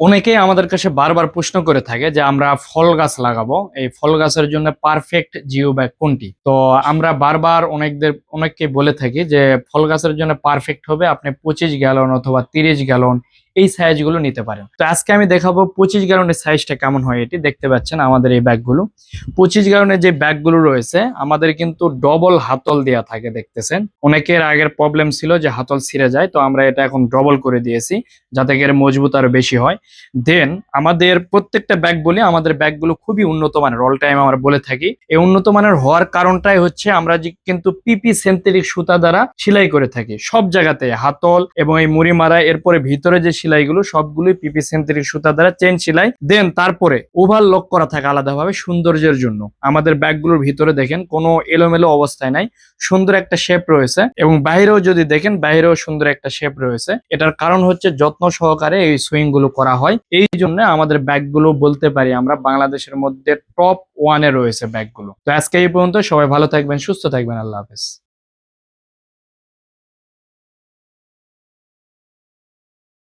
অনেকেই আমাদের কাছে বারবার প্রশ্ন করে থাকে যে আমরা ফল গাছ লাগাবো, এই ফল গাছের জন্য পারফেক্ট জিও ব্যাগ কোনটি? তো আমরা বারবার অনেকদের, অনেককে বলে থাকি যে ফল গাছের জন্য পারফেক্ট হবে আপনি পঁচিশ গ্যালন অথবা তিরিশ গ্যালন এই সাইজগুলো নিতে পারেন। তো আজকে আমি দেখাবো পঁচিশ গ্যালনের সাইজটা কেমন হয় এটি দেখতে পাচ্ছেন আমাদের এই ব্যাগগুলো। পঁচিশ গ্যালনের যে ব্যাগগুলো রয়েছে, আমাদের কিন্তু ডবল হাতল দেয়া থাকে দেখতেছেন। অনেকের আগের প্রবলেম ছিল যে হাতল ছিঁড়ে যায়, তো আমরা এটা এখন ডবল করে দিয়েছি যাতে করে মজবুত আরও বেশি হয়। দেন আমাদের প্রত্যেকটা ব্যাগ বলি, আমাদের ব্যাগগুলো খুবই উন্নত মানের অল টাইম আমরা বলে থাকি। এই উন্নত মানের হওয়ার কারণটাই হচ্ছে আমরা যে কিন্তু পিপি সেন্থেটিক সুতা দ্বারা সেলাই করে থাকি। সব জায়গাতে হাতল এবং এই মুড়ি মারা, এরপরে ভিতরে যে সেলাইগুলো সবগুলোই পিপি সেন্থেটিক সুতা দ্বারা চেন সেলাই। দেন তারপরে ওভার লক করা থাকে আলাদাভাবে সৌন্দর্যের জন্য। আমাদের ব্যাগগুলোর ভিতরে দেখেন, কোনো এলোমেলো অবস্থায় নাই। সুন্দর একটা শেপ রয়েছে এবং বাইরেও যদি দেখেন, বাইরেও সুন্দর একটা শেপ রয়েছে। এটার কারণ হচ্ছে যত্ন সহকারে এই সুইংগুলো করা হয়। এই জন্য আমাদের ব্যাগগুলো বলতে পারি আমরা বাংলাদেশের মধ্যে টপ ওয়ানে রয়েছে ব্যাগগুলো। তো আজকে এই পর্যন্ত সবাই ভালো থাকবেন, সুস্থ থাকবেন। আল্লাহ হাফেজ।